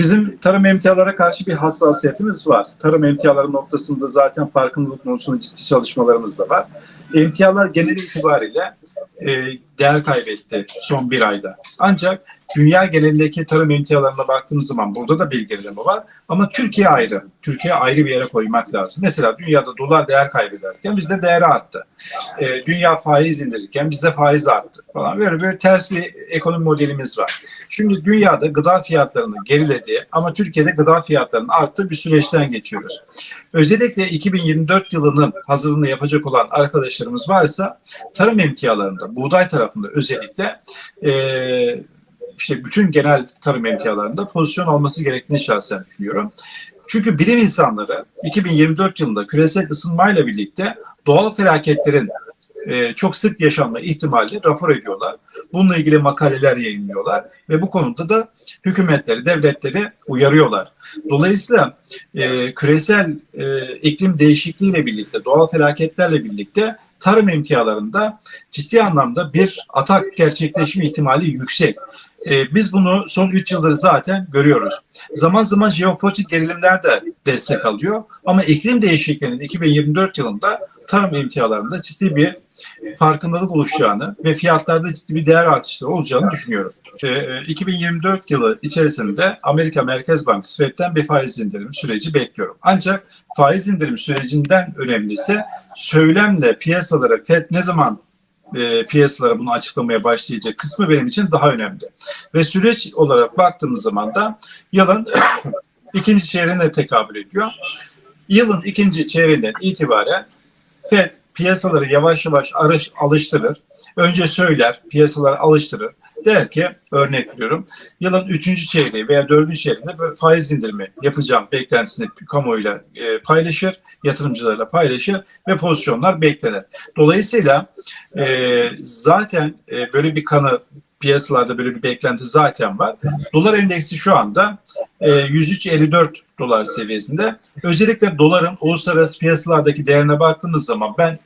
Bizim tarım emtialara karşı bir hassasiyetimiz var. Tarım emtiaları noktasında zaten farkındalık konusunda ciddi çalışmalarımız da var. Emtialar genel itibariyle e, değer kaybetti son bir ayda. Ancak dünya genelindeki tarım emtialarına baktığımız zaman burada da bir gerileme var. Ama Türkiye ayrı. Türkiye ayrı bir yere koymak lazım. Mesela dünyada dolar değer kaybederken bizde değeri arttı. E, dünya faiz indirirken bizde faiz arttı falan. Böyle böyle ters bir ekonomi modelimiz var. Şimdi dünyada gıda fiyatlarının gerilediği ama Türkiye'de gıda fiyatlarının arttığı bir süreçten geçiyoruz. Özellikle 2024 yılının hazırlığını yapacak olan arkadaşlarımız varsa tarım emtialarında, buğday tarafında özellikle e, işte bütün genel tarım emtialarında pozisyon alması gerektiğini şahsen düşünüyorum. Çünkü bilim insanları 2024 yılında küresel ısınmayla birlikte doğal felaketlerin e, çok sık yaşanma ihtimali rapor ediyorlar. Bununla ilgili makaleler yayınlıyorlar ve bu konuda da hükümetleri, devletleri uyarıyorlar. Dolayısıyla e, küresel e, iklim değişikliğiyle birlikte, doğal felaketlerle birlikte tarım emtialarında ciddi anlamda bir atak gerçekleşme ihtimali yüksek. E, biz bunu son 3 yıldır zaten görüyoruz. Zaman zaman jeopolitik gerilimler de destek alıyor ama iklim değişikliğinin 2024 yılında tarım emtialarında ciddi bir farkındalık oluşacağını ve fiyatlarda ciddi bir değer artışları olacağını düşünüyorum. E, 2024 yılı içerisinde Amerika Merkez Bankası FED'den bir faiz indirimi süreci bekliyorum. Ancak faiz indirim sürecinden önemlisi söylemle piyasalara FED ne zaman e, piyasalara bunu açıklamaya başlayacak kısmı benim için daha önemli. Ve süreç olarak baktığımız zaman da yılın ikinci çeyreğine tekabül ediyor. Yılın ikinci çeyreğinden itibaren FED piyasaları yavaş yavaş alıştırır. Önce söyler, piyasalar alıştırır. Der ki, örnek veriyorum, yılın üçüncü çeyreği veya dördüncü çeyreğinde böyle faiz indirimi yapacağım beklentisini kamuoyuyla e, paylaşır, yatırımcılarla paylaşır ve pozisyonlar beklenir. Dolayısıyla e, zaten e, böyle bir kanı piyasalarda böyle bir beklenti zaten var. Dolar endeksi şu anda e, 103.54 dolar seviyesinde. Özellikle doların uluslararası piyasalardaki değerine baktığınız zaman ben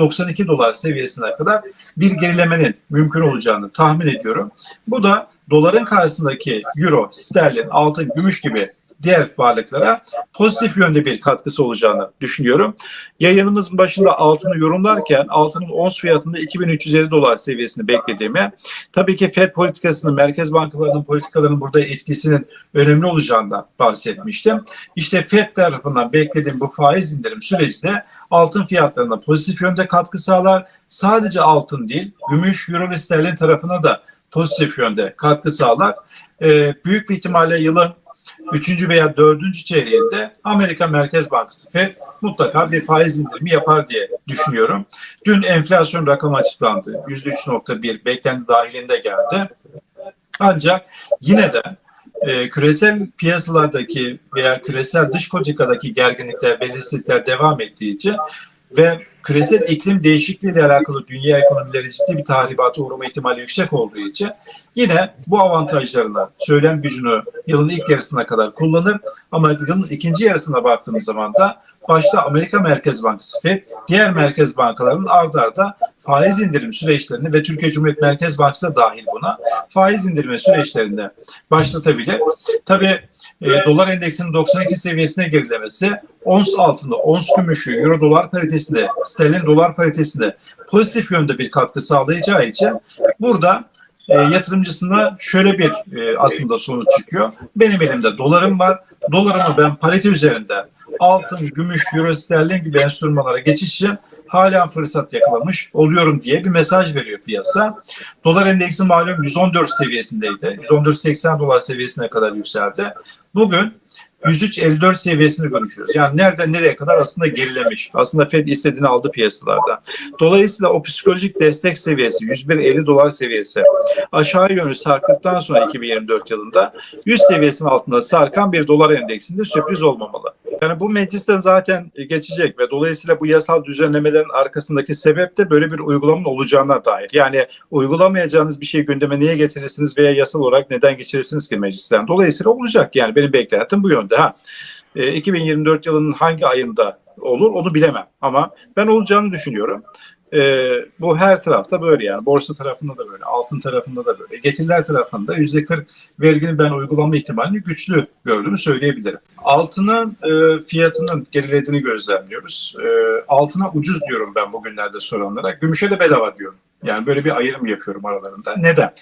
92 dolar seviyesine kadar bir gerilemenin mümkün olacağını tahmin ediyorum. Bu da doların karşısındaki euro, sterlin, altın, gümüş gibi diğer varlıklara pozitif yönde bir katkısı olacağını düşünüyorum. Yayınımızın başında altını yorumlarken altının ons fiyatında 2350 dolar seviyesini beklediğimi, tabii ki FED politikasının, merkez bankalarının politikalarının burada etkisinin önemli olacağından bahsetmiştim. İşte FED tarafından beklediğim bu faiz indirim süreci de altın fiyatlarına pozitif yönde katkı sağlar. Sadece altın değil, gümüş, euro ve sterlin tarafına da pozitif yönde katkı sağlar. Ee, büyük bir ihtimalle yılın üçüncü veya dördüncü çeyreğinde Amerika Merkez Bankası FED mutlaka bir faiz indirimi yapar diye düşünüyorum. Dün enflasyon rakamı açıklandı. %3.1 beklenti dahilinde geldi. Ancak yine de e, küresel piyasalardaki veya küresel dış politikadaki gerginlikler, belirsizlikler devam ettiği için ve küresel iklim değişikliği ile alakalı dünya ekonomileri ciddi bir tahribata uğrama ihtimali yüksek olduğu için yine bu avantajlarını, söylem gücünü yılın ilk yarısına kadar kullanır. Ama yılın ikinci yarısına baktığımız zaman da başta Amerika Merkez Bankası FED, diğer merkez bankalarının ardarda arda faiz indirim süreçlerini ve Türkiye Cumhuriyet Merkez Bankası da dahil buna faiz indirme süreçlerinde başlatabilir. Tabii e, dolar endeksinin 92 seviyesine gerilemesi ons altında, ons gümüşü, euro dolar paritesinde, sterlin dolar paritesinde pozitif yönde bir katkı sağlayacağı için burada e, yatırımcısına şöyle bir e, aslında sonuç çıkıyor. Benim elimde dolarım var. Dolarımı ben parite üzerinde altın, gümüş, euro, sterlin gibi enstrümanlara geçiş için halen fırsat yakalamış oluyorum diye bir mesaj veriyor piyasa. Dolar endeksi malum 114 seviyesindeydi. 114.80 dolar seviyesine kadar yükseldi. Bugün 103.54 seviyesini konuşuyoruz. Yani nereden nereye kadar aslında gerilemiş. Aslında Fed istediğini aldı piyasalarda. Dolayısıyla o psikolojik destek seviyesi 101.50 dolar seviyesi aşağı yönlü sarktıktan sonra 2024 yılında 100 seviyesinin altında sarkan bir dolar endeksinde sürpriz olmamalı. Yani bu meclisten zaten geçecek ve dolayısıyla bu yasal düzenlemelerin arkasındaki sebep de böyle bir uygulamanın olacağına dair. Yani uygulamayacağınız bir şeyi gündeme niye getirirsiniz veya yasal olarak neden geçirirsiniz ki meclisten? Dolayısıyla olacak yani benim beklentim bu yönde. Ha. E, 2024 yılının hangi ayında olur onu bilemem ama ben olacağını düşünüyorum. E, bu her tarafta böyle yani. Borsa tarafında da böyle, altın tarafında da böyle. Getiriler tarafında yüzde 40 verginin ben uygulama ihtimalini güçlü gördüğümü söyleyebilirim. Altının e, fiyatının gerilediğini gözlemliyoruz. E, altına ucuz diyorum ben bugünlerde soranlara. Gümüşe de bedava diyorum. Yani böyle bir ayrım yapıyorum aralarında. Neden?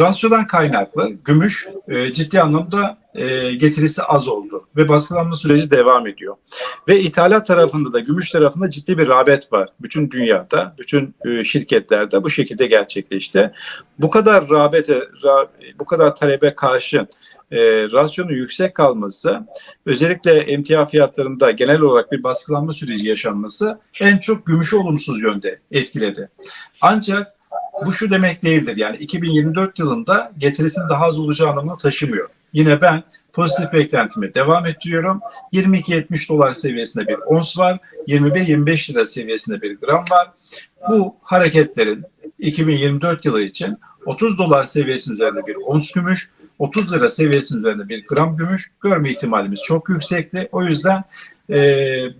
Rasyodan kaynaklı gümüş e, ciddi anlamda e, getirisi az oldu ve baskılanma süreci devam ediyor. Ve ithalat tarafında da gümüş tarafında ciddi bir rağbet var. Bütün dünyada, bütün e, şirketlerde bu şekilde gerçekleşti. Bu kadar rağbete, ra- bu kadar talebe karşın e, rasyonun yüksek kalması, özellikle emtia fiyatlarında genel olarak bir baskılanma süreci yaşanması en çok gümüşü olumsuz yönde etkiledi. Ancak bu şu demek değildir. Yani 2024 yılında getirisinin daha az olacağı anlamına taşımıyor. Yine ben pozitif beklentimi devam ettiriyorum. 22-70 dolar seviyesinde bir ons var. 21-25 lira seviyesinde bir gram var. Bu hareketlerin 2024 yılı için 30 dolar seviyesinin üzerinde bir ons gümüş, 30 lira seviyesinin üzerinde bir gram gümüş görme ihtimalimiz çok yüksekti. O yüzden e,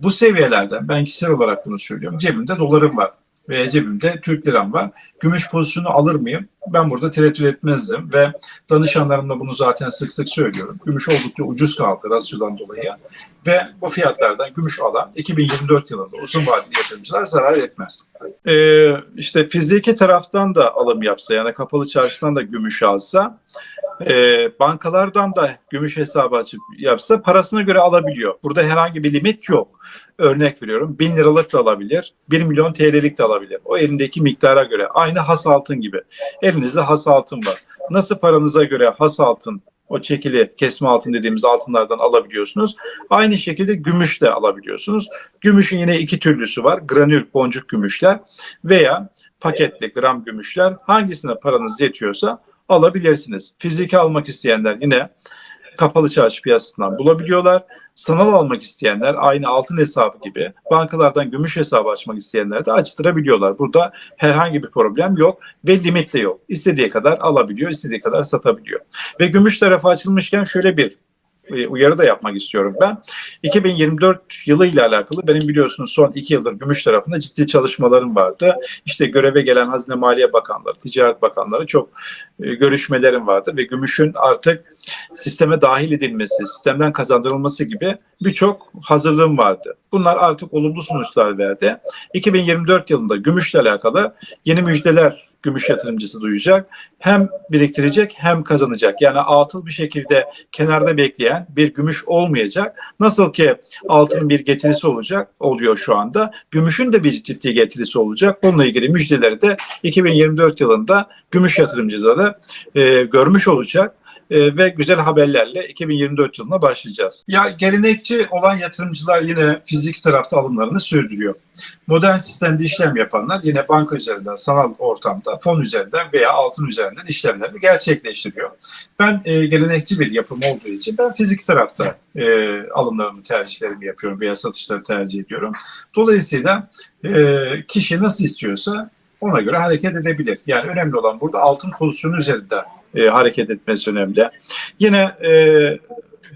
bu seviyelerden ben kişisel olarak bunu söylüyorum. Cebimde dolarım var veya cebimde Türk liram var. Gümüş pozisyonu alır mıyım? Ben burada tereddüt etmezdim ve danışanlarımla bunu zaten sık sık söylüyorum. Gümüş oldukça ucuz kaldı rasyodan dolayı ve bu fiyatlardan gümüş alan 2024 yılında uzun vadeli yatırımcılar zarar etmez. Ee, işte fiziki taraftan da alım yapsa yani kapalı çarşıdan da gümüş alsa e, bankalardan da gümüş hesabı açıp yapsa parasına göre alabiliyor. Burada herhangi bir limit yok. Örnek veriyorum 1000 liralık da alabilir, 1 milyon TL'lik de alabilir. O elindeki miktara göre. Aynı has altın gibi. Elinizde has altın var. Nasıl paranıza göre has altın o çekili kesme altın dediğimiz altınlardan alabiliyorsunuz. Aynı şekilde gümüş de alabiliyorsunuz. Gümüşün yine iki türlüsü var. Granül boncuk gümüşler veya paketli gram gümüşler. Hangisine paranız yetiyorsa alabilirsiniz. Fiziki almak isteyenler yine kapalı çarşı piyasasından bulabiliyorlar. Sanal almak isteyenler aynı altın hesabı gibi bankalardan gümüş hesabı açmak isteyenler de açtırabiliyorlar. Burada herhangi bir problem yok ve limit de yok. İstediği kadar alabiliyor, istediği kadar satabiliyor. Ve gümüş tarafı açılmışken şöyle bir uyarı da yapmak istiyorum ben. 2024 yılı ile alakalı benim biliyorsunuz son iki yıldır gümüş tarafında ciddi çalışmalarım vardı. İşte göreve gelen Hazine Maliye Bakanları, Ticaret Bakanları çok e, görüşmelerim vardı ve gümüşün artık sisteme dahil edilmesi, sistemden kazandırılması gibi birçok hazırlığım vardı. Bunlar artık olumlu sonuçlar verdi. 2024 yılında gümüşle alakalı yeni müjdeler gümüş yatırımcısı duyacak. Hem biriktirecek hem kazanacak. Yani atıl bir şekilde kenarda bekleyen bir gümüş olmayacak. Nasıl ki altının bir getirisi olacak, oluyor şu anda. Gümüşün de bir ciddi getirisi olacak. Onunla ilgili müjdeleri de 2024 yılında gümüş yatırımcıları e, görmüş olacak e, ve güzel haberlerle 2024 yılına başlayacağız. Ya gelenekçi olan yatırımcılar yine fizik tarafta alımlarını sürdürüyor. Modern sistemde işlem yapanlar yine banka üzerinden, sanal ortamda, fon üzerinden veya altın üzerinden işlemlerini gerçekleştiriyor. Ben e, gelenekçi bir yapım olduğu için ben fizik tarafta e, alımlarımı, tercihlerimi yapıyorum veya satışları tercih ediyorum. Dolayısıyla e, kişi nasıl istiyorsa ona göre hareket edebilir. Yani önemli olan burada altın pozisyonu üzerinde e, hareket etmesi önemli. Yine e,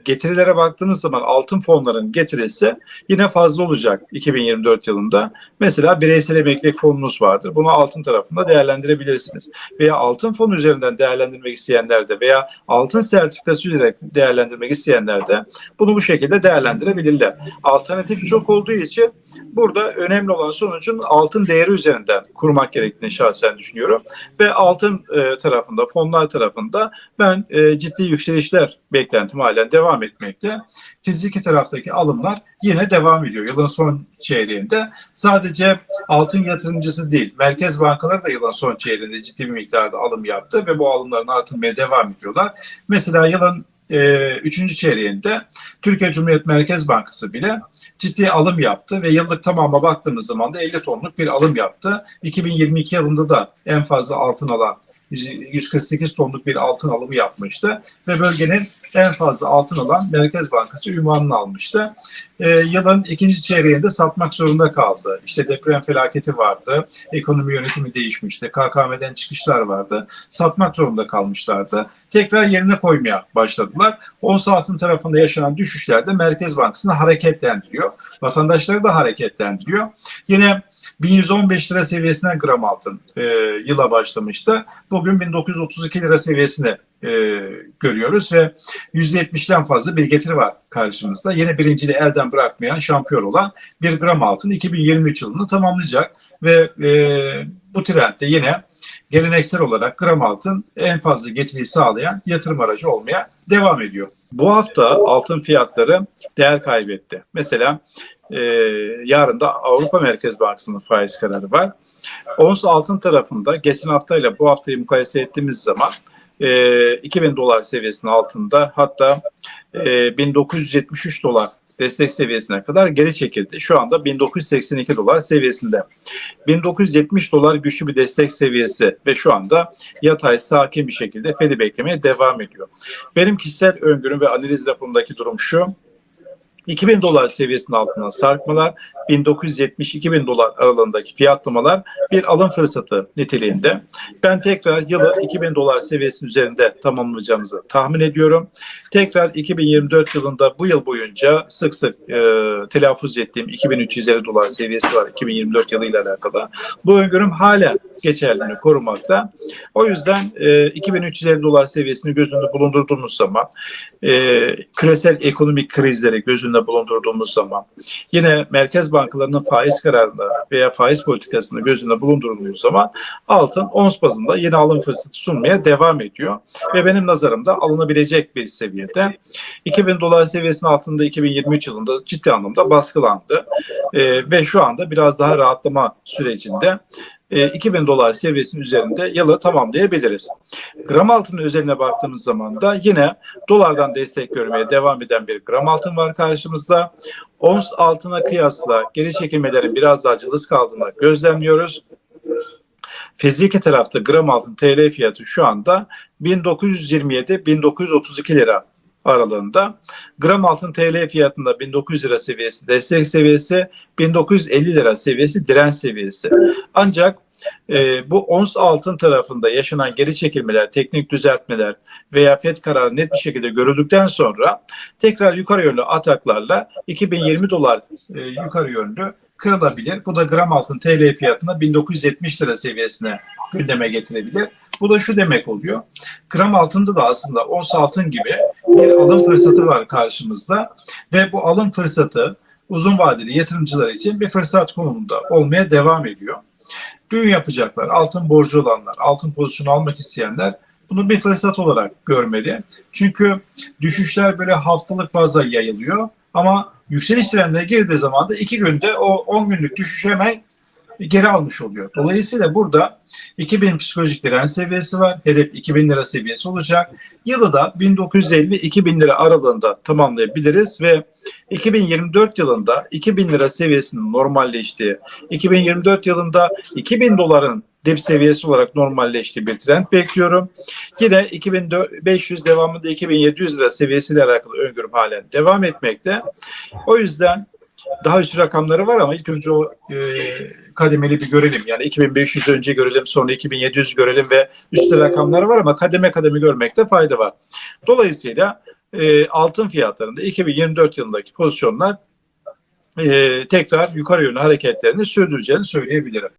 getirilere baktığınız zaman altın fonların getirisi yine fazla olacak 2024 yılında. Mesela bireysel emeklilik fonunuz vardır. Bunu altın tarafında değerlendirebilirsiniz. Veya altın fonu üzerinden değerlendirmek isteyenler de veya altın sertifikası üzerine değerlendirmek isteyenler de bunu bu şekilde değerlendirebilirler. Alternatif çok olduğu için burada önemli olan sonucun altın değeri üzerinden kurmak gerektiğini şahsen düşünüyorum. Ve altın e, tarafında, fonlar tarafında ben e, ciddi yükselişler beklentim halen devam etmekte. Fiziki taraftaki alımlar yine devam ediyor. Yılın son çeyreğinde sadece altın yatırımcısı değil, merkez bankaları da yılın son çeyreğinde ciddi bir miktarda alım yaptı ve bu alımların artmaya devam ediyorlar. Mesela yılın e, üçüncü çeyreğinde Türkiye Cumhuriyet Merkez Bankası bile ciddi alım yaptı ve yıllık tamama baktığımız zaman da 50 tonluk bir alım yaptı. 2022 yılında da en fazla altın alan 148 tonluk bir altın alımı yapmıştı ve bölgenin en fazla altın alan Merkez Bankası ünvanını almıştı. E, yılın ikinci çeyreğinde satmak zorunda kaldı. İşte deprem felaketi vardı, ekonomi yönetimi değişmişti, KKM'den çıkışlar vardı. Satmak zorunda kalmışlardı. Tekrar yerine koymaya başladılar. Ons altın tarafında yaşanan düşüşler de Merkez Bankası'nı hareketlendiriyor. Vatandaşları da hareketlendiriyor. Yine 1115 lira seviyesinden gram altın e, yıla başlamıştı. Bugün 1932 lira seviyesine e, görüyoruz ve %70'den fazla bir getiri var karşımızda. Yine birinciliği elden bırakmayan şampiyon olan bir gram altın 2023 yılını tamamlayacak ve e, bu trendde yine geleneksel olarak gram altın en fazla getiriyi sağlayan yatırım aracı olmaya devam ediyor. Bu hafta altın fiyatları değer kaybetti. Mesela e, yarın da Avrupa Merkez Bankası'nın faiz kararı var. Ons altın tarafında geçen haftayla bu haftayı mukayese ettiğimiz zaman e, 2000 dolar seviyesinin altında hatta e, 1973 dolar destek seviyesine kadar geri çekildi. Şu anda 1982 dolar seviyesinde. 1970 dolar güçlü bir destek seviyesi ve şu anda yatay sakin bir şekilde Fed'i beklemeye devam ediyor. Benim kişisel öngörüm ve analiz raporumdaki durum şu. 2000 dolar seviyesinin altından sarkmalar, 1970-2000 dolar aralığındaki fiyatlamalar bir alım fırsatı niteliğinde. Ben tekrar yılı 2000 dolar seviyesinin üzerinde tamamlayacağımızı tahmin ediyorum. Tekrar 2024 yılında bu yıl boyunca sık sık e, telaffuz ettiğim 2350 dolar seviyesi var 2024 yılıyla alakalı. Bu öngörüm hala geçerliliğini korumakta. O yüzden e, 2350 dolar seviyesini göz önünde bulundurduğumuz zaman e, küresel ekonomik krizleri göz önünde bulundurduğumuz zaman yine merkez bankalarının faiz kararında veya faiz politikasını göz önünde bulundurduğumuz zaman altın ons bazında yeni alım fırsatı sunmaya devam ediyor. Ve benim nazarımda alınabilecek bir seviyede. 2000 dolar seviyesinin altında 2023 yılında ciddi anlamda baskılandı. E, ve şu anda biraz daha rahatlama sürecinde e, 2000 dolar seviyesinin üzerinde yılı tamamlayabiliriz. Gram altının özeline baktığımız zaman da yine dolardan destek görmeye devam eden bir gram altın var karşımızda. Ons altına kıyasla geri çekilmelerin biraz daha cılız kaldığını gözlemliyoruz. Fiziki tarafta gram altın TL fiyatı şu anda 1927-1932 lira aralığında. Gram altın TL fiyatında 1900 lira seviyesi destek seviyesi, 1950 lira seviyesi direnç seviyesi. Ancak e, bu ons altın tarafında yaşanan geri çekilmeler, teknik düzeltmeler veya FED kararı net bir şekilde görüldükten sonra tekrar yukarı yönlü ataklarla 2020 dolar e, yukarı yönlü kırılabilir. Bu da gram altın TL fiyatında 1970 lira seviyesine gündeme getirebilir. Bu da şu demek oluyor. Gram altında da aslında ons altın gibi bir alım fırsatı var karşımızda ve bu alım fırsatı uzun vadeli yatırımcılar için bir fırsat konumunda olmaya devam ediyor. Düğün yapacaklar, altın borcu olanlar, altın pozisyonu almak isteyenler bunu bir fırsat olarak görmeli. Çünkü düşüşler böyle haftalık bazda yayılıyor ama yükseliş trendine girdiği zaman da iki günde o 10 günlük düşüş hemen geri almış oluyor. Dolayısıyla burada 2000 psikolojik direnç seviyesi var. Hedef 2000 lira seviyesi olacak. Yılı da 1950-2000 lira aralığında tamamlayabiliriz ve 2024 yılında 2000 lira seviyesinin normalleştiği, 2024 yılında 2000 doların dip seviyesi olarak normalleştiği bir trend bekliyorum. Yine 2500 devamında 2700 lira seviyesiyle alakalı öngörüm halen devam etmekte. O yüzden daha üst rakamları var ama ilk önce o e, kademeli bir görelim. Yani 2500 önce görelim, sonra 2700 görelim ve üstte rakamları var ama kademe kademe görmekte fayda var. Dolayısıyla e, altın fiyatlarında 2024 yılındaki pozisyonlar e, tekrar yukarı yönlü hareketlerini sürdüreceğini söyleyebilirim.